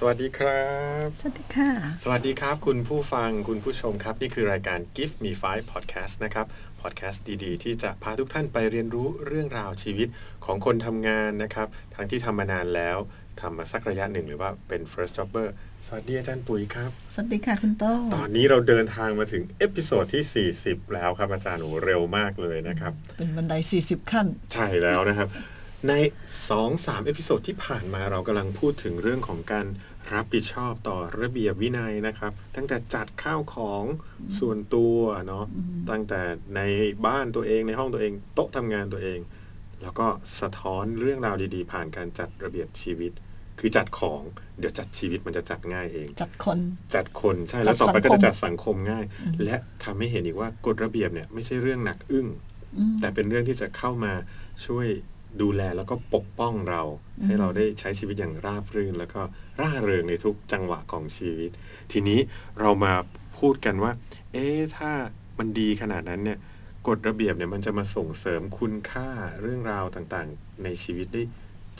สวัสดีครับ สวัสดีค่ะ สวัสดีครับ คุณผู้ฟังคุณผู้ชมครับ นี่คือรายการ Give Me Five Podcast นะครับพอดแคสต์ดีๆ ที่จะพาทุกท่านไปเรียนรู้เรื่องราวชีวิตของคนทำงานนะครับทั้งที่ทำมานานแล้วทำมาสักระยะหนึ่งหรือว่าเป็น first jobber สวัสดีอาจารย์ปุ๋ยครับ สวัสดีค่ะคุณโต้งตอนนี้เราเดินทางมาถึงเอพิโซดที่ 40 แล้วครับอาจารย์โอ้เร็วมากเลยนะครับ เป็นบันได 40 ขั้น ใช่แล้วนะครับ ใน 2-3เอพิโซดที่ผ่านมาเรากำลังพูดถึงเรื่องของการรับผิดชอบต่อระเบียบวินัยนะครับ ตั้งแต่จัดข้าวของส่วนตัวเนาะอืมตั้งแต่ในบ้านตัวเองในห้องตัวเอง โต๊ะทำงานตัวเอง แล้วก็สะท้อนเรื่องราวดีๆ ผ่านการจัดระเบียบชีวิต คือจัดของเดี๋ยวจัดชีวิตมันจะจัดง่ายเอง จัดคนจัดคนใช่แล้วจัดต่อไปก็สังคมจะจัดสังคมง่ายอืมและทำให้เห็นอีกว่ากฎระเบียบเนี่ยไม่ใช่เรื่องหนักอึ้งอืมแต่เป็นเรื่องที่จะเข้ามาช่วย ดูแลแล้วก็ปกป้องเราอืมให้เราได้ใช้ชีวิตอย่างราบรื่น แล้วก็ร่าเริงในทุกจังหวะของชีวิต ทีนี้เรามาพูดกันว่า เอ๊ะถ้ามันดีขนาดนั้นเนี่ยกฎระเบียบเนี่ยมันจะมาส่งเสริมคุณค่าเรื่องราวต่างๆ ในชีวิตได้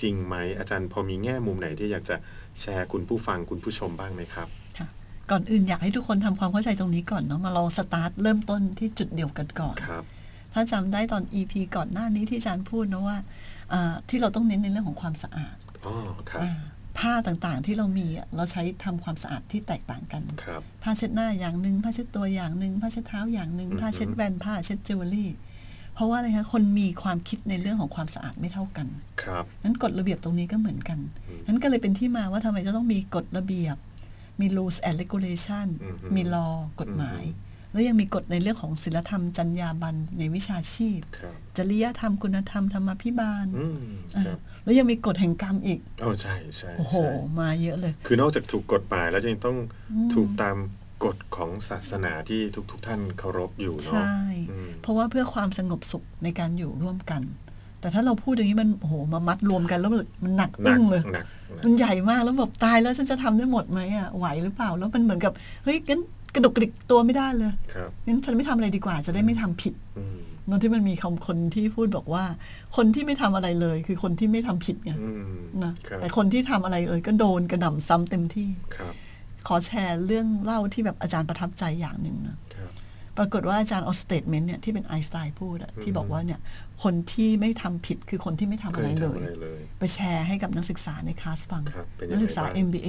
จริงไหมอาจารย์พอมีแง่มุมไหนที่อยากจะแชร์คุณผู้ฟังคุณผู้ชมบ้างไหมครับค่ะก่อนอื่นอยากให้ทุกคนทำความเข้าใจตรงนี้ก่อนเนาะมาเราสตาร์ทเริ่มต้นที่จุดเดียวกันก่อนครับ ถ้าจำได้ตอน EP ก่อนหน้านี้ที่อาจารย์พูดนะว่าอ่าที่เราต้องเน้นในเรื่องของความสะอาดอ๋อครับอ่าผ้าต่างๆที่เรามีอะเราใช้ทำความสะอาดที่แตกต่างกันครับผ้าเช็ดหน้าอย่างหนึ่งผ้าเช็ดตัวอย่างหนึ่งผ้าเช็ดเท้าอย่างหนึ่งอือฮึผ้าเช็ดแว่นผ้าเช็ดจิวเวลรี่ เพราะว่าอะไรคะคนมีความคิดในเรื่องของความสะอาดไม่เท่ากันครับนั้นกฎระเบียบตรงนี้ก็เหมือนกันอืมนั้นก็เลยเป็นที่มาว่าทำไมจะต้องมีกฎระเบียบ มี rules and regulation อือฮึมี law กฎหมายอือฮึ แล้วยังมีกฎในเรื่องของศีลธรรมจรรยาบรรณในวิชาชีพครับจริยธรรมคุณธรรมธรรมาภิบาลอืมอ่าครับแล้วยังมีกฎแห่งกรรมอีกโอ้ใช่ใช่โอ้โหใช่มาเยอะเลย คือนอกจากถูกกฎหมายแล้วยังต้องอืมถูกตามกฎของศาสนาที่ทุกๆท่านเคารพอยู่เนาะใช่อืมเพราะว่าเพื่อความสงบสุขในการอยู่ร่วมกัน แต่ถ้าเราพูดอย่างนี้มันโอ้โหมามัดรวมกันแล้วมันหนักหนัอึ้กงเลยหนักหนักมันใหญ่มากแล้วแบบตายแล้วฉันจะทำได้หมดไหมอะไหวหรือเปล่า แล้วมันเหมือนกับเฮ้ยงั้น กระดุกกระดิกตัวไม่ได้เลยครับงั้นฉันไม่ทำอะไรดีกว่า จะได้ไม่ทำผิดอืมเนอะที่มันมีคำคนที่พูดบอกว่า คนที่ไม่ทำอะไรเลย คือคนที่ไม่ทำผิดไงอืมนะครับแต่คนที่ทำอะไรเลยก็โดนกระหน่ำซ้ำเต็มที่ครับ ขอแชร์เรื่องเล่าที่แบบอาจารย์ประทับใจอย่างหนึ่งนะครับปรากฏว่าอาจารย์เอาสเตทเมนต์เนี่ยที่เป็นไอน์สไตน์พูดอะที่บอกว่าเนี่ยคนที่ไม่ทำผิดคือคนที่ไม่ทำอะไรเคยเลทำยอะไรเลย ไปแชร์ให้กับนักศึกษาในคลาสฟังครับเป็นยังไงนักศึกษาบ้าง MBA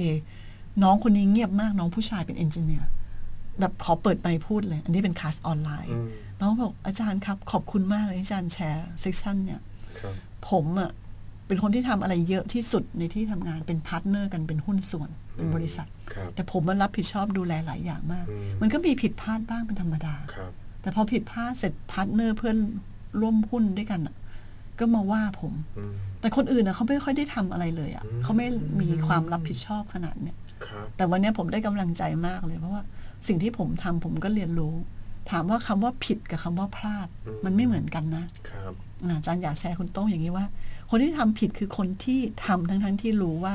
น้องคนนี้เงียบมากน้องผู้ชายเป็นเอนจิเนียร์ แบบขอเปิดไมค์พูดเลย อันนี้เป็นคลาสออนไลน์อืมน้องบอกอาจารย์ครับ ขอบคุณมากเลยที่อาจารย์แชร์เซสชันเนี่ยครับผมอะ่ะเป็นคนที่ทำอะไรเยอะที่สุดในที่ทำงานเป็นพาร์ทเนอร์กันเป็นหุ้นส่วนเป็นบริษัทครับแต่ผมมารับผิดชอบดูแลหลายอย่างมากอืมมันก็มีผิดพลาดบ้างเป็นธรรมดาครับแต่พอผิดพลาดเสร็จพาร์ทเนอร์เพื่อนร่วมหุ้นด้วยกันอะก็มาว่าผมอืมแต่คนอื่นนะเขาไม่ค่อยได้ทำอะไรเลยอะ่ะอืมเขาไม่มีความรับผิดชอบขนาดเนี้ยครับแต่วันเนี้ยผมได้กำลังใจมากเลยเพราะว่า สิ่งที่ผมทำผมก็เรียนรู้ ถามว่าคำว่าผิดกับคำว่าพลาด มันไม่เหมือนกันนะครับอ่าอาจารย์อยากแชร์คุณโต้งอย่างนี้ว่า คนที่ทำผิดคือคนที่ทำทั้งทั้งๆที่รู้ว่า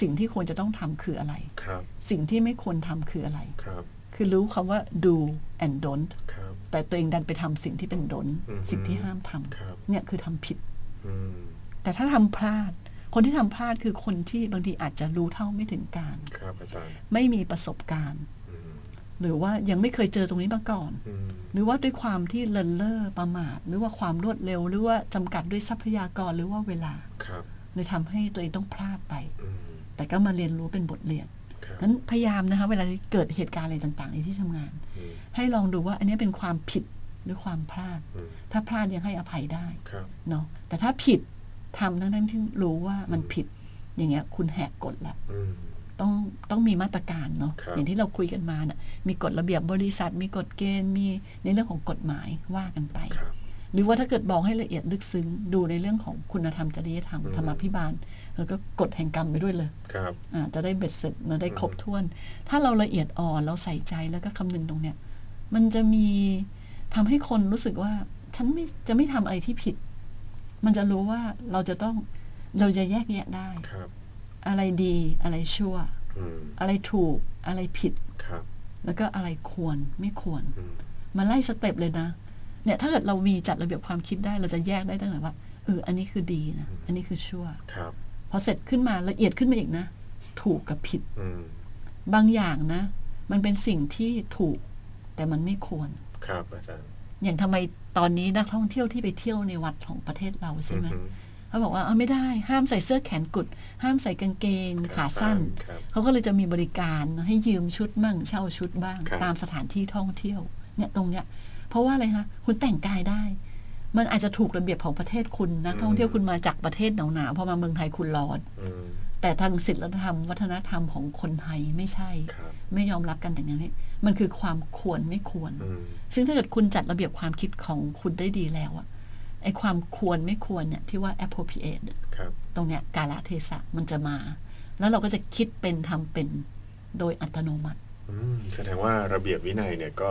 สิ่งที่ควรจะต้องทำคืออะไรครับสิ่งที่ไม่ควรทำคืออะไรครับคือรู้คำว่า do and don't ครับแต่ตัวเองดันไปทำสิ่งที่เป็น don't อืมสิ่งที่ห้ามทำครับเนี่ยคือทำผิดอืมแต่ถ้าทำพลาด คนที่ทำพลาดคือคนที่บางทีอาจจะรู้เท่าไม่ถึงการครับอาจารย์ไม่มีประสบการณ์อืม หรือว่ายังไม่เคยเจอตรงนี้มาก่อนอืมหรือว่าด้วยความที่เลินเล่อประมาท หรือว่าความรวดเร็ว หรือว่าจำกัดด้วยทรัพยากรหรือว่าเวลาครับเลยทำให้ตัวเองต้องพลาดไปอืมแต่ก็มาเรียนรู้เป็นบทเรียนครับนั้นพยายามนะคะเวลาที่เกิดเหตุการณ์อะไรต่างๆในที่ทำงานอืมให้ลองดูว่าอันนี้เป็นความผิดหรือความพลาดอืมถ้าพลาดยังให้อภัยได้ครับเนาะแต่ถ้าผิดทำทั้งๆที่รู้ว่ามันผิดอย่างเงี้ยคุณแหกกฎละอืม ต้องต้องมีมาตรการเนาะครับอย่างที่เราคุยกันมาน่ะมีกฎระเบียบบริษัท มีกฎเกณฑ์มีในเรื่องของกฎหมายว่ากันไปครับหรือว่าถ้าเกิดบอกให้ละเอียดลึกซึ้งดูในเรื่องของคุณธรรมจริยธรรมอืมธรรมาภิบาลแล้วก็กฎแห่งกรรมไปด้วยเลยครับอ่าจะได้เบ็ดเสร็จนะได้ครบถ้วน ถ้าเราละเอียดอ่อนเราใส่ใจแล้วก็คำนึงตรงเนี้ยมันจะมีทำให้คนรู้สึกว่าฉันไม่จะไม่ทำอะไรที่ผิด มันจะรู้ว่าเราจะต้องเราจะแยกแยะได้ครับ อะไรดีอะไรชั่วอืมอะไรถูกอะไรผิดครับแล้วก็อะไรควรไม่ควรอืมมาไล่สเต็ปเลยนะ เนี่ยถ้าเกิดเรามีจัดระเบียบความคิดได้เราจะแยกได้ตั้งแต่ว่าเอออันนี้คือดีนะ อันนี้คือชั่วครับพอเสร็จขึ้นมาละเอียดขึ้นมาอีกนะ ถูกกับผิดอืมบางอย่างนะ มันเป็นสิ่งที่ถูก แต่มันไม่ควร ครับอาจารย์ อย่างทำไมตอนนี้นักท่องเที่ยวที่ไปเที่ยวในวัดของประเทศเราใช่ไหมอือฮึ เขาบอกว่าเอาไม่ได้ห้ามใส่เสื้อแขนกุด ห้ามใส่กางเกงขาสั้นครับเขาก็เลยจะมีบริการให้ยืมชุดมั่งเช่าชุดบ้างครับตามสถานที่ท่องเที่ยวเนี่ยตรงเนี้ยเพราะว่าอะไรคะคุณแต่งกายได้ มันอาจจะถูกระเบียบของประเทศคุณนักท่องเที่ยวคุณมาจากประเทศหนาวๆพอมาเมืองไทยคุณร้อนอืมแต่ทางศิลธรรม วัฒนธรรมของคนไทยไม่ใช่ครับไม่ยอมรับกันแต่อย่างนี้มันคือความควรไม่ควรอืมซึ่งถ้าเกิดคุณจัดระเบียบความคิดของคุณได้ดีแล้วอะ ไอความควรไม่ควรเนี่ยที่ว่า appropriate เนี่ยครับตรงเนี้ยกาลเทศะมันจะมา แล้วเราก็จะคิดเป็นทำเป็นโดยอัตโนมัติอืมแสดงว่าระเบียบวินัยเนี่ยก็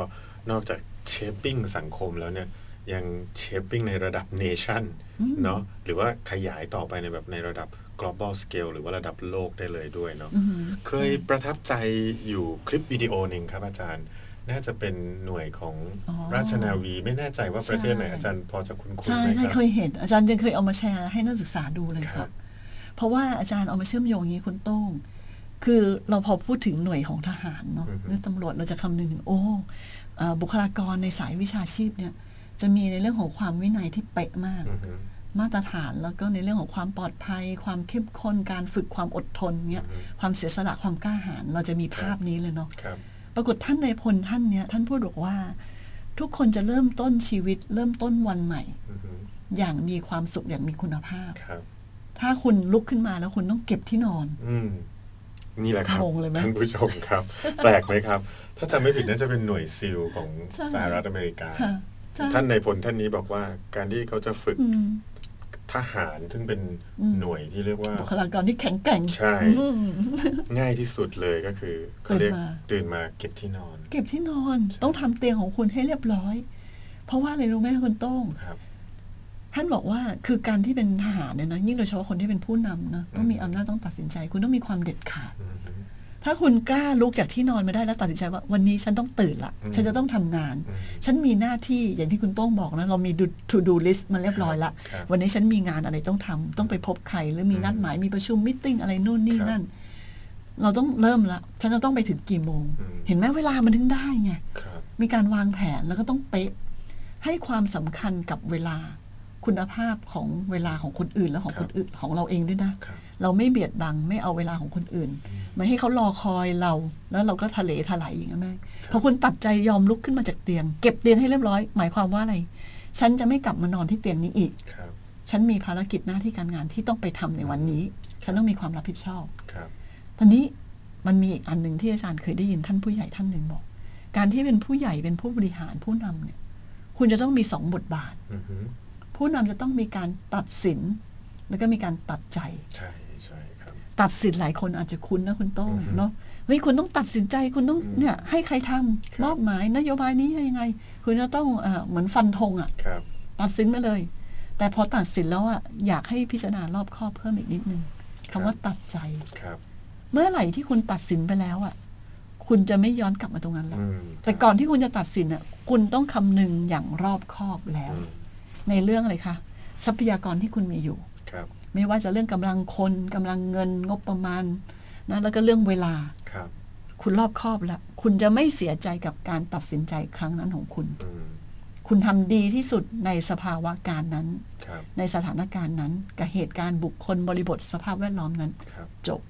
นอกจากเชฟปิ้งสังคมแล้วเนี่ยยังเชฟปิ้งในระดับเนชั่นอืมเนาะหรือว่าขยายต่อไปในแบบในระดับ global scale หรือว่าระดับโลกได้เลยด้วยเนาะอือหือเคยประทับใจอยู่คลิปวิดีโอหนึ่งครับอาจารย์ น่าจะเป็นหน่วยของอ๋อราชนาวีไม่แน่ใจว่าประเทศไหนใช่อาจารย์พอจะคุ้นๆใช่ไหมใช่คเครับยเห็น อาจารย์ยังเคยเอามาแชร์ให้นักศึกษาดูเลยคครัรับบเพราะว่าอาจารย์เอามาเชื่อมโยงอย่างนี้คุณโต้งคือเราพอพูดถึงหน่วยของทหารเนาะอือฮึหรือตำรวจเราจะคำนึงถึงโอ้เอ่อบุคลากรในสายวิชาชีพเนี่ย จะมีในเรื่องของความวินัยที่เป๊ะมากอือฮึมาตรฐานแล้วก็ในเรื่องของความปลอดภัย ความเข้มข้นการฝึกความอดทนเนี่ยอือฮึความเสียสละความกล้าหาญเราจะมีภาพนี้เลยเนาะครับ ปรากฏท่านในายพลท่านเนี้ยท่านพูดบอกว่า ทุกคนจะเริ่มต้นชีวิต เริ่มต้นวันใหม่อือฮึอย่างมีความสุขอย่างมีคุณภาพครับถ้าคุณลุกขึ้นมาแล้วคุณต้องเก็บที่นอนอืมนี่แหละครับงงเลยไหมท่านผู้ชมครับ แปลกไหมครับ ถ้าจำไม่ผิดน่าจะเป็นหน่วยซิลของใช่สหรัฐอเมริกาค่ะใช่ท่านในายพลท่านนี้บอกว่าการที่เขาจะฝึกอืม ทหารซึ่งเป็นอืมหน่วยที่เรียกว่าบุคลากรที่แข็งแกร่งใช่อืมง่ายที่สุดเลยก็คือเขาเรียกตื่นมาตื่นมาเก็บที่นอน เก็บที่นอนต้องทำเตียงของคุณให้เรียบร้อย เพราะว่าอะไรรู้ไหมคุณโต้งครับท่านบอกว่าคือการที่เป็นทหารเนี่ยนะยิ่งโดยเฉพาะคนที่เป็นผู้นำนะต้องมีอำนาจต้องตัดสินใจ คุณต้องมีความเด็ดขาดอืม ถ้าคุณกล้าลุกจากที่นอนมาได้แล้วตัดสินใจว่าวันนี้ฉันต้องตื่นละอืมฉันจะต้องทำงานอืมฉันมีหน้าที่อย่างที่คุณโต้งบอกนะเรามี to do list มาเรียบร้อยละครับวันนี้ฉันมีงานอะไรต้องทำต้องไปพบใครหรือมีนัดหมายมีประชุมมิ팅อะไรนู่นนี่ครับนั่น เราต้องเริ่มละฉันจะต้องไปถึงกี่โมงอืมเห็นไหมเวลามันถึงได้ไงครับมีการวางแผนแล้วก็ต้องเป๊ะให้ความสำคัญกับเวลา คุณภาพของเวลาของคนอื่นและของคครับนอื่นของเราเองด้วยนะครับเราไม่เบียดบังไม่เอาเวลาของคนอื่นไม่ให้เขารอคอยเราแล้วเราก็ทะเลถลายอย่างนั้นแม่พอคุณตัดใจยอมลุกขึ้นมาจากเตียง เก็บเตียงให้เรียบร้อย หมายความว่าอะไร ฉันจะไม่กลับมานอนที่เตียงนี้อีกครับฉันมีภารกิจหน้าที่การงานที่ต้องไปทำในวันนี้ ฉันต้องมีความรับผิดชอบครับตอนนี้มันมีอีกอันหนึ่งที่อาจารย์เคยได้ยินท่านผู้ใหญ่ท่านหนึ่งบอก การที่เป็นผู้ใหญ่เป็นผู้บริหารผู้นำเนี่ย คุณจะต้องมีสองบทบาทอือฮึ ผู้นำจะต้องมีการตัดสิน แล้วก็มีการตัดใจใช่ใช่ครับตัดสินหลายคนอาจจะคุ้นนะคุณโต้งอือฮึเนาะเฮ้ยคุณต้องตัดสินใจคุณต้องอืมเนี่ยให้ใครทำครับมอบหมายนโยบายนี้ยังไง คุณจะต้องเออเหมือนฟันธงอะ่ะครับตัดสินไปเลย แต่พอตัดสินแล้วอะ่ะอยากให้พิจารณารอบคอบเพิ่มอีกนิดนึงคำว่าตัดใจครับ เมื่อไหร่ที่คุณตัดสินไปแล้วอะ่ะ คุณจะไม่ย้อนกลับมาตรงนั้นแล้วอืมแต่ก่อนที่คุณจะตัดสินอะ คุณต้องคำนึงอย่างรอบคอบแล้วอืม ในเรื่องอะไรคะทรัพยากรที่คุณมีอยู่ครับ ไม่ว่าจะเรื่องกำลังคนกำลังเงินงบประมาณนะแล้วก็เรื่องเวลาครับ คุณรอบคอบแล้วคุณจะไม่เสียใจกับการตัดสินใจครั้งนั้นของคุณอืมคุณทำดีที่สุดในสภาวะการนั้นครับในสถานการณ์นั้น กับเหตุการณ์บุคคลบริบทสภาพแวดล้อมนั้นครับจบ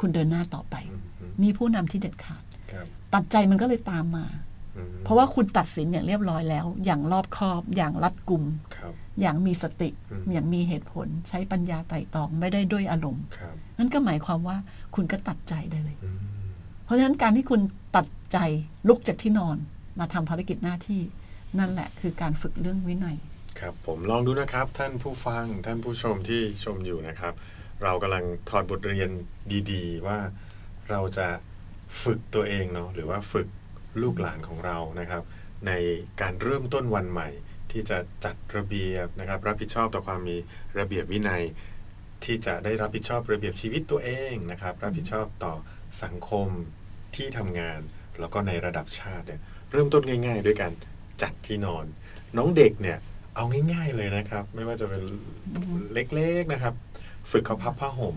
คุณเดินหน้าต่อไปอืมอืมนี่ผู้นำที่เด็ดขาดครับตัดใจมันก็เลยตามมาอืม เพราะว่าคุณตัดสินอย่างเรียบร้อยแล้ว อย่างรอบคอบ อย่างรัดกุมครับอย่างมีสติอืมอย่างมีเหตุผล ใช้ปัญญาไต่ตรองไม่ได้ด้วยอารมณ์ครับนั่นก็หมายความว่าคุณก็ตัดใจได้เลยอืมเพราะฉะนั้นการที่คุณตัดใจลุกจากที่นอนมาทำภารกิจหน้าที่ นั่นแหละคือการฝึกเรื่องวินัย ครับ ผมลองดูนะครับ ท่านผู้ฟังท่านผู้ชมที่ชมอยู่นะครับ เรากำลังถอดบทเรียนดี ๆ ว่าเราจะฝึกตัวเองเนาะหรือว่าฝึก ลูกหลานของเรานะครับ ในการเริ่มต้นวันใหม่ ที่จะจัดระเบียบนะครับ รับผิดชอบต่อความมีระเบียบวินัย ที่จะได้รับผิดชอบระเบียบชีวิตตัวเองนะครับ รับผิดชอบต่อสังคมที่ทำงาน แล้วก็ในระดับชาติเนี่ยเริ่มต้นง่าย ๆ ด้วยการจัดที่นอน น้องเด็กเนี่ยเอาง่าย ๆเลยนะครับ ไม่ว่าจะเป็นเล็กๆนะครับ ฝึกเขาพับผ้าห่ม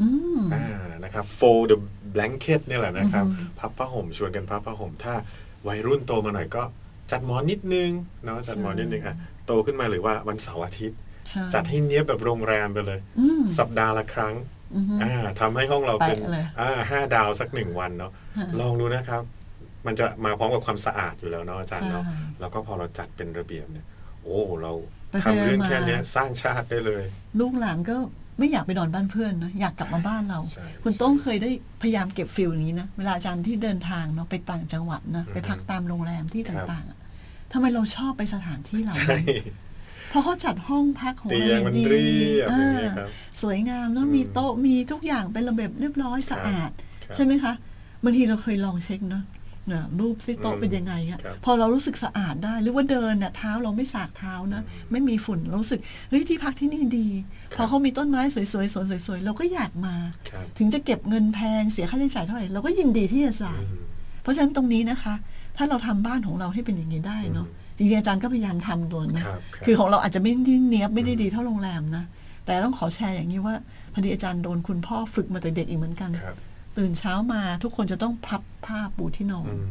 อืมอ่านะครับ fold the blanket เนี่ยแหละนะครับอือฮึพับผ้าห่มชวนกันพับผ้าห่ม ถ้าวัยรุ่นโตมาหน่อยก็จัดหมอนนิดนึงเนาะจัดหมอนนิดนึงอะโตขึ้นมาหรือว่าวันเสาร์อาทิตย์ใช่จัดให้เนี้ยบแบบโรงแรมไปเลยอืมสัปดาห์ละครั้งอือฮึอ่าทำให้ห้องเราเป็นแปะเลยอ่าห้าดาวสักหนึ่งวันเนาะฮะลองดูนะครับ มันจะมาพร้อมกับความสะอาดอยู่แล้วเนาะอาจารย์เนาะใช่แล้วก็พอเราจัดเป็นระเบียบเนี่ย โอ้เราไปทำเรื่องมาแค่เนี้ยสร้างชาติได้เลย ลูกหลานก็ ไม่อยากไปนอนบ้านเพื่อนนะอยากกลับมาบ้านเราใช่คุณโต้งเคยได้พยายามเก็บฟิลอย่างนี้นะเวลาอาจารย์ที่เดินทางเนาะไปต่างจังหวัดนะอือฮึไปพักตามโรงแรมที่ครับต่างๆอะทำไมเราชอบไปสถานที่เหล่าใช่นั้นเพราะเขาจัดห้องพักของเตีเรายงมันดีเรียบอย่างนี้อ่าครับสวยงามแล้วอืมมีโต๊ะมีทุกอย่างเป็นระเบียบเรียบร้อยสะอาดครับใช่ไหมคะบางทีเราเคยลองเช็คเนาะเนี่ยรูปซิโต๊ะอืมเป็นยังไงอะครับพอเรารู้สึกสะอาดได้ หรือว่าเดินน่ะเท้าเราไม่สากเท้านะอืมไม่มีฝุ่นเรารู้สึกเฮ้ยที่พักที่นี่ดีครับพอเขามีต้นไม้สวยๆสวนสวยๆเราก็อยากมาครับถึงจะเก็บเงินแพงเสียค่าใช้จ่ายเท่าไหร่เราก็ยินดีที่จะจ่ายอืมเพราะฉะนั้นตรงนี้นะคะ ถ้าเราทำบ้านของเราให้เป็นอย่างนี้ได้เนาะจริงๆอาจารย์ก็พยายามทำตัวนะครับครับคือของเราอาจจะไม่ได้เนี้ยบไม่ได้อืมดีเท่าโรงแรมนะแต่ต้องขอแชร์อย่างนี้ว่าพอดีอาจารย์โดนคุณพ่อฝึกมาแต่เด็กอีกเหมือนกันครับ ตื่นเช้ามาทุกคนจะต้องพับผ้าปูที่นอนอืม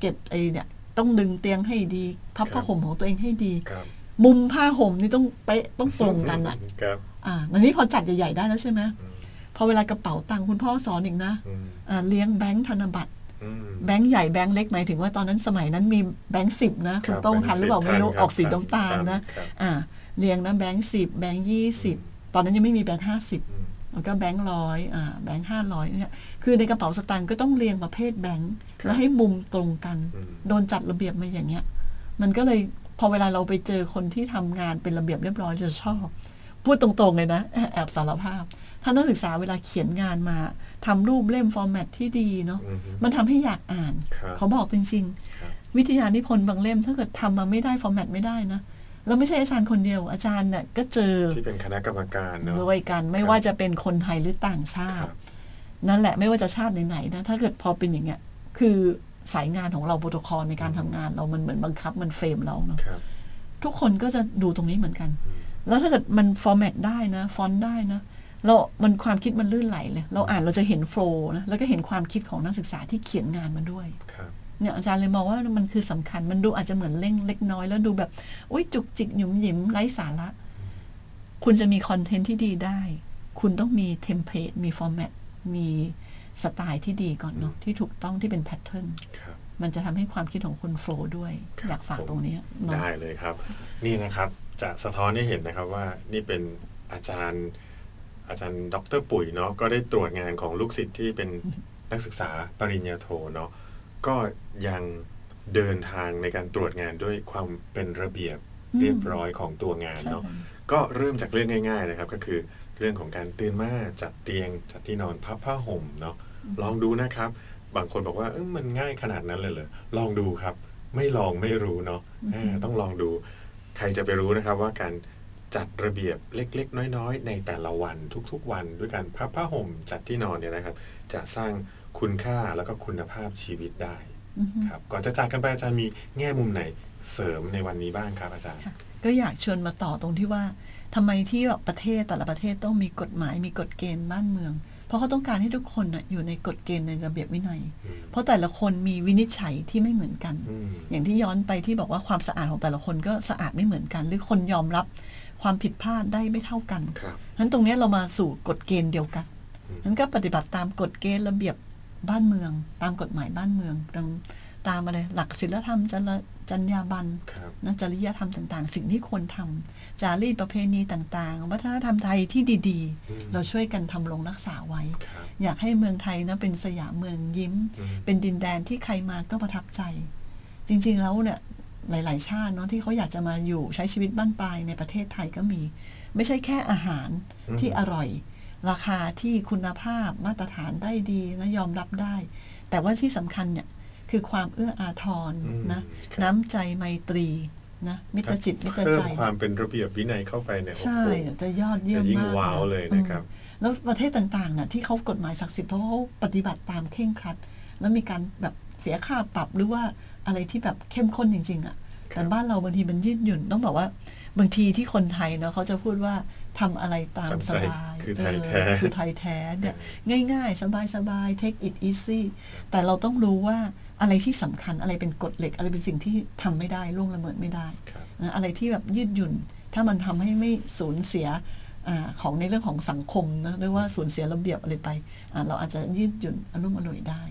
เก็บไอ้เนี่ยต้องดึงเตียงให้ดี พับครับผ้าห่มของตัวเองให้ดีครับมุมผ้าห่มนี่ต้องเป๊ะต้องตรงกันอะครับอ่าอันนี้พอจัดใหญ่ๆได้แล้วใช่ไหมอืมพอเวลากระเป๋าตังค์คุณพ่อสอนอีกนะอืมอ่าเลี้ยงแบงค์ธนบัตรอืมแบงค์ใหญ่แบงค์เล็กหมายถึงว่าตอนนั้นสมัยนั้นมีแบงค์สิบนะคคุรัณบต้องทันหรือเปล่าแบงค์ไม่รู้10ออกสีครับน้ำตาลนะครับอ่าเรียงนะแบงค์สิบแบงค์ยี่สิบตอนนั้นยังไม่มีแบงค์ห้าสิบอืม แล้วก็แบงค์ร้อยอ่าแบงค์ห้าร้อยเนี่ยคือในกระเป๋าสตางค์ก็ต้องเรียงประเภทแบงค์ครับแล้วให้มุมตรงกันอืมโดนจัดระเบียบมาอย่างเงี้ย มันก็เลยพอเวลาเราไปเจอคนที่ทำงานเป็นระเบียบเรียบร้อยจะชอบ พูดตรงๆเลยนะ แอบสารภาพ ถ้านักศึกษาเวลาเขียนงานมาทำรูปเล่มฟอร์แมตที่ดีเนาะอืมมันทำให้อยากอ่านครับเขาบอกจริงครับๆวิทยานิพนธ์บางเล่มถ้าเกิดทำมาไม่ได้ฟอร์แมตไม่ได้นะ แล้วไม่ใช่อาจารย์คนเดียว อาจารย์เนี่ยก็เจอที่เป็นคณะกรรมการเนาะด้วยกันไม่ครับว่าจะเป็นคนไทยหรือต่างชาครัติบนั่นแหละไม่ว่าจะชาติไหนๆนะถ้าเกิดพอเป็นอย่างเงี้ยคือสายงานของเราโปรโตคอลในการทำงาน เรามันเหมือนบังคับมันเฟรมเราเนาะครับทุกคนก็จะดูตรงนี้เหมือนกันอืมแล้วถ้าเกิดมันฟอร์แมตได้นะฟอนต์ได้นะเรามันความคิดมันลื่นไหลเลย เราอ่านเราจะเห็นโฟล์นะแล้วก็เห็นความคิดของนักศึกษาที่เขียนงานมาด้วยครับ เนี่ยอาจารย์เลยมองว่ามันคือสำคัญ มันดูอาจจะเหมือนเล่งเล็กน้อย แล้วดูแบบ อุ้ยจุกจิกหยุมหยิมไร้สาระ คุณจะมีคอนเทนต์ที่ดีได้ คุณต้องมีเทมเพลตมีฟอร์แมตมีสไตล์ที่ดีก่อนเนาะที่ถูกต้องที่เป็นแพทเทิร์นครับมันจะทำให้ความคิดของคุณโฟล์ด้วยครับอยากฝากผมตรงเนี้ยเนาะได้เลยครับ นี่นะครับจะสะท้อนให้เห็นนะครับว่านี่เป็นอาจารย์อาจารย์ดรปุ๋ยเนาะก็ได้ตรวจงานของลูกศิษย์ที่เป็นนักศึกษาปริญญาโทเนาะ ก็ยังเดินทางในการตรวจงานด้วยความเป็นระเบียบอืมเรียบร้อยของตัวงานใช่เนาะก็เริ่มจากเรื่องง่าย ๆ นะครับ ก็คือเรื่องของการตื่นมาจัดเตียงจัดที่นอนพับผ้าห่มเนาะลองดูนะครับ บางคนบอกว่าเอยมันง่ายขนาดนั้นเลยเหรอลองดูครับ ไม่ลองไม่รู้เนาะอือฮึอ่าต้องลองดู ใครจะไปรู้นะครับว่าการจัดระเบียบเล็ก ๆ น้อย ๆ ในแต่ละวันทุก ๆ วันด้วยการพับผ้าห่มจัดที่นอนเนี่ยนะครับ จะสร้าง คุณค่าแล้วก็คุณภาพชีวิตได้อือฮึครับก่อนจะจากกันไปอาจารย์มีแง่มุมไหนเสริมในวันนี้บ้างครับอาจารย์ค่ะก็อยากชวนมาต่อตรงที่ว่าทำไมที่แบบประเทศแต่ละประเทศต้องมีกฎหมายมีกฎเกณฑ์บ้านเมือง เพราะเขาต้องการให้ทุกคนน่ะอยู่ในกฎเกณฑ์ในระเบียบวินัยอืมเพราะแต่ละคนมีวินิจฉัยที่ไม่เหมือนกันอืมอย่างที่ย้อนไปที่บอกว่าความสะอาดของแต่ละคนก็สะอาดไม่เหมือนกัน หรือคนยอมรับความผิดพลาดได้ไม่เท่ากันครับฉะนั้นตรงเนี้ยเรามาสู่กฎเกณฑ์เดียวกันอืมนั้นก็ปฏิบัติตามกฎเกณฑ์ระเบียบ บ้านเมือง ตามกฎหมายบ้านเมืองตามตามอะไรหลักศีลธรรมจรจรรยาบรรณครับนะจริยธรรมต่างๆ สิ่งที่ควรทำจารีตประเพณีต่างๆ วัฒนธรรมไทยที่ดีอืมๆเราช่วยกันทำลงรักษาไว้ครับอยากให้เมืองไทยนะเป็นสยามเมืองยิ้มอืมเป็นดินแดนที่ใครมาก็ประทับใจ จริงๆแล้วเนี่ยหลาย ๆ ชาติเนาะที่เขาอยากจะมาอยู่ใช้ชีวิตบ้านปลายในประเทศไทยก็มี ไม่ใช่แค่อาหารที่อร่อย ราคาที่คุณภาพมาตรฐานได้ดีนะยอมรับได้ แต่ว่าที่สำคัญเนี่ยคือความเอื้ออาทรอืมนะครับน้ำใจไมตรีนะมิตรจิตมิตรเพิ่ใจมความเป็นระเบียบวินัยเข้าไปเนี่ยใช่โอ้โหจะยอดเยี่ยมจะยิ่งมากว้าวเลยนะครับอืมแล้วประเทศต่างๆน่ะที่เขากฎหมายศักดิ์สิทธิ์เพราะเขาปฏิบัติตามเคร่งครัด แล้วมีการแบบเสียค่าปรับหรือว่าอะไรที่แบบเข้มข้นจริง ๆอะครับแต่บ้านเราบางทีมันยืดหยุ่นต้องบอกว่า บางทีที่คนไทยเนาะเขาจะพูดว่า ทำอะไรตามจำใจสบายคือไทยแท้เออคือไทยแท้เนี่ยง่ายๆ สบายๆ take it easy แต่เราต้องรู้ว่าอะไรที่สำคัญอะไรเป็นกฎเหล็ก อะไรเป็นสิ่งที่ทำไม่ได้ล่วงละเมิดไม่ได้ครับนะอะไรที่แบบยืดหยุ่น ถ้ามันทำให้ไม่สูญเสียอาของในเรื่องของสังคมนะหรือว่าสูญเสียระเบียบอะไรไปอ่าเราอาจจะยืดหยุ่นอารมณ์อร่อยได้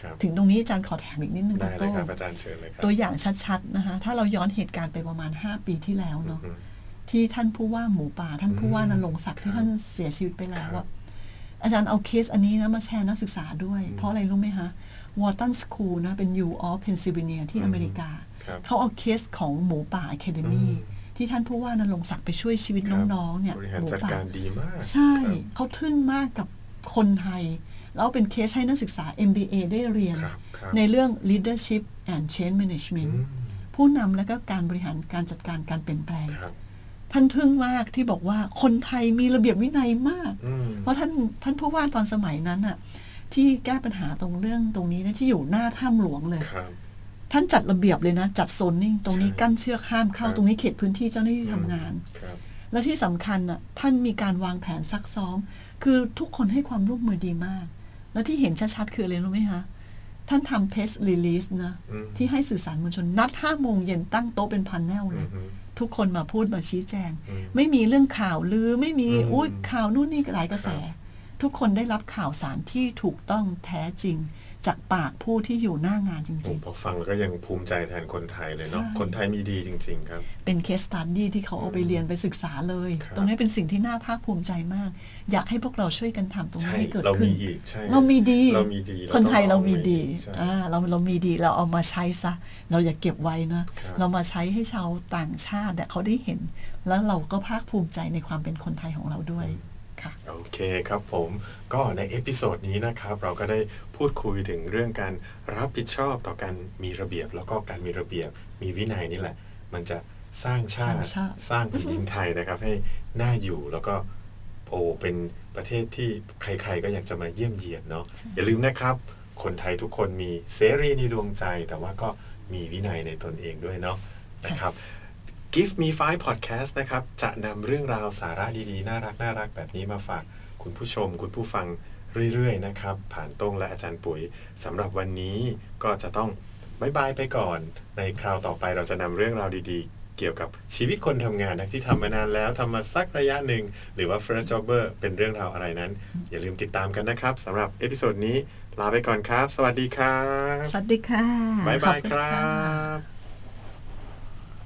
ครับถึงตรงนี้อาจารย์ขอแถมอีกนิดนึงได้นะเลยโต้ครับอาจารย์เชิญเลยครับตัวอย่างชัดๆนะคะถ้าเราย้อนเหตุการณ์ไปประมาณ 5 ปีที่แล้วเนาะอืม ที่ท่านผู้ว่าหมูป่า ท่านผู้ว่าอืมนรงค์ศักดิ์ที่ครับท่านเสียชีวิตไปแล้ครับวอะอาจารย์เอาเคสอันนี้นะมาแชร์นักศึกษาด้วยอืมเพราะอะไรรู้ไหมคะวอร์ตันสคูลนะเป็น U of Pennsylvania ที่อืมอเมริกาครับเขาเอาเคสของหมูป่า Academy อืมที่ท่านผู้ว่านรงค์ศักดิ์ไปช่วยชีวิตครับน้องๆเนี่ยบริหารหมูจัดป่าการดีมากใช่ครับเขาทึ่งมากกับคนไทย แล้วเป็นเคสให้นักศึกษา MBA ได้เรียนครับครับในเรื่อง leadership and change management อืมผู้นำและก็การบริหารการจัดการการเปลี่ยนแปลงครับ ท่านทึ่งมากที่บอกว่าคนไทยมีระเบียบวินัยมากอืมเพราะท่านท่านผู้ว่าตอนสมัยนั้นอะที่แก้ปัญหาตรงเรื่องตรงนี้นะที่อยู่หน้าถ้ำหลวงเลยครับท่านจัดระเบียบเลยนะ จัดโซนนิ่ง ตรงนี้ใช่กั้นเชือกห้ามเข้าครับตรงนี้เขตพื้นที่เจ้าหน้าที่ทำงานครับและที่สำคัญน่ะท่านมีการวางแผนซักซ้อม คือทุกคนให้ความร่วมมือดีมาก และที่เห็นชัดๆ คืออะไรรู้ไหมคะ ท่านทำเพสรีลีสนะอืมที่ให้สื่อสารมวลชน นัดห้าโมงเย็นตั้งโต๊ะเป็นพันแนวอืเลมยอืม ทุกคนมาพูดมาชี้แจงอืมไม่มีเรื่องข่าวลือไม่มีอืมอุ้ยข่าวนู่นนี่หลายกระแสครับทุกคนได้รับข่าวสารที่ถูกต้องแท้จริง จากปากผู้ที่อยู่หน้างานจผริมงพอฟังแล้วก็ยังภูมิใจแทนคนไทยเลยเนาะใช่คนไทยมีดีจริง ๆ ครับๆเป็นเคสตัดดี้ที่เขาเอาไปเรียนไปศึกษาเลยครับตรงนี้เป็นสิ่งที่น่าภาคภูมิใจมาก อยากให้พวกเราช่วยกันทำตรงนี้ใช่ให้เกิดเราขึ้นมีอีกใช่เรามีดีเรามีดีคนไทยต้เราองอมีดีใช่อ่าเราเรามีดีเราเอามาใช้ซะเราอย่าเก็บไว้นะครับเรามาใช้ให้ชาวต่างชาติเนี่ยเขาได้เห็น แล้วเราก็ภาคภูมิใจในความเป็นคนไทยของเราด้วย ค่ะ โอเคครับผมก็ในเอพิโซดนี้นะครับเราก็ได้พูดคุยถึงเรื่องการรับผิดชอบต่อการมีระเบียบ แล้วก็การมีระเบียบมีวินัยนี่แหละ มันจะสร้างชาสร้างติชาติ สร้างแผ่นดินไทยนะครับ ให้น่าอยู่แล้วก็โอ้เป็นประเทศที่ใครๆก็อยากจะมาเยี่ยมเยียนเนาะอย่าลืมนะครับ คนไทยทุกคนมีเสรีในดวงใจ แต่ว่าก็มีวินัยในตนเองด้วยเนาะนะครับ Give Me Five Podcast นะครับ จะนำเรื่องราวสาระดีๆ น่ารักน่ารักแบบนี้มาฝากคุณผู้ชม คุณผู้ฟังเรื่อยๆ นะครับ ผ่านต้งและอาจารย์ปุ๋ยสำหรับวันนี้ก็จะต้องบายบายไปก่อน ในคราวต่อไปเราจะนำเรื่องราวดีๆ เกี่ยวกับชีวิตคนทำงานนะที่ทำมานานแล้วทำมาสักระยะหนึ่ง หรือว่า first jobber เป็นเรื่องราวอะไรนั้น อย่าลืมติดตามกันนะครับสำหรับเอพิโซดนี้ลาไปก่อนครับ สวัสดีครับ สวัสดีค่ะบายบายขอณครัค่ะบ